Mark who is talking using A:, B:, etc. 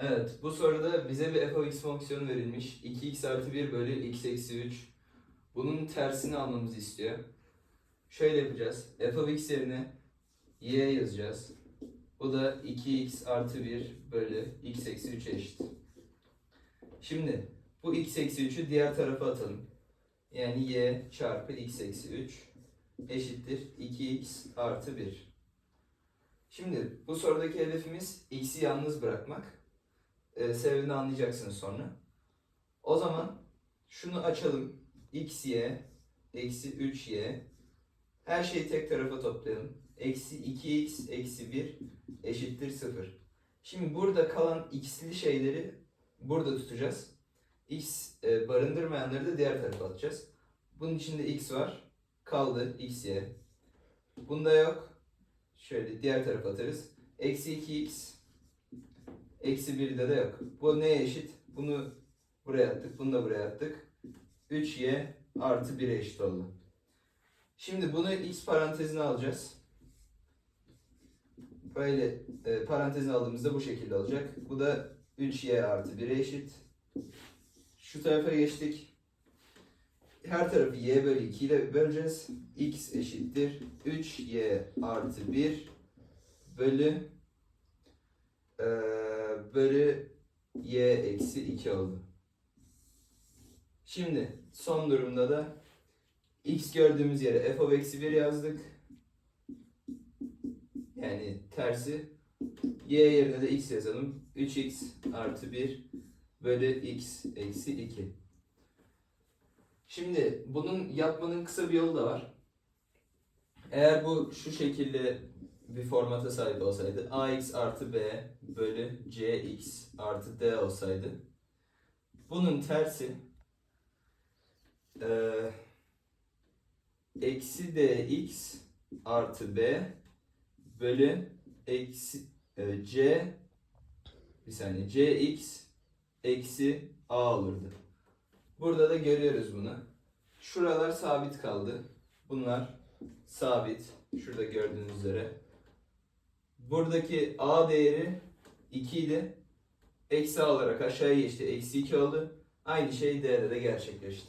A: Evet, bu soruda bize bir f x fonksiyonu verilmiş. 2x artı 1 bölü x eksi 3. Bunun tersini almamızı istiyor. Şöyle yapacağız. f of x yerine y yazacağız. Bu da 2x artı 1 bölü x eksi 3'e eşit. Şimdi bu x eksi 3'ü diğer tarafa atalım. Yani y çarpı x eksi 3 eşittir 2x artı 1. Şimdi bu sorudaki hedefimiz x'i yalnız bırakmak. Ee, sebebini anlayacaksınız sonra. O zaman şunu açalım. x, y, eksi 3y. Her şeyi tek tarafa toplayalım. Eksi 2x, eksi 1 eşittir 0. Şimdi burada kalan x'li şeyleri burada tutacağız. x e, barındırmayanları da diğer tarafa atacağız. Bunun içinde x var. Kaldı x, y. Bunda yok. Şöyle diğer tarafa atarız. Eksi 2x Eksi 1'de de yok. Bu neye eşit? Bunu buraya attık. Bunu da buraya attık. 3y artı 1'e eşit oldu. Şimdi bunu x parantezine alacağız. Böyle e, parantezine aldığımızda bu şekilde olacak. Bu da 3y artı 1'e eşit. Şu tarafa geçtik. Her tarafı y bölü 2 ile böleceğiz. x eşittir 3y artı 1 bölü eee, bölü y eksi 2 oldu. Şimdi son durumda da x gördüğümüz yere f of eksi 1 yazdık. Yani tersi. y yerine de x yazalım. 3x artı 1 bölü x eksi 2. Şimdi bunun yapmanın kısa bir yolu da var. Eğer bu şu şekilde bir formata sahip olsaydı ax artı b bölü cx artı d olsaydı bunun tersi eee, eksi dx artı b bölü eksi e, c bir saniye cx eksi a olurdu. Burada da görüyoruz bunu. Şuralar sabit kaldı. Bunlar sabit. Şurada gördüğünüz üzere. Buradaki a değeri 2 idi. Eksi A olarak aşağıya geçti. Eksi 2 oldu. Aynı şey D'de de gerçekleşti.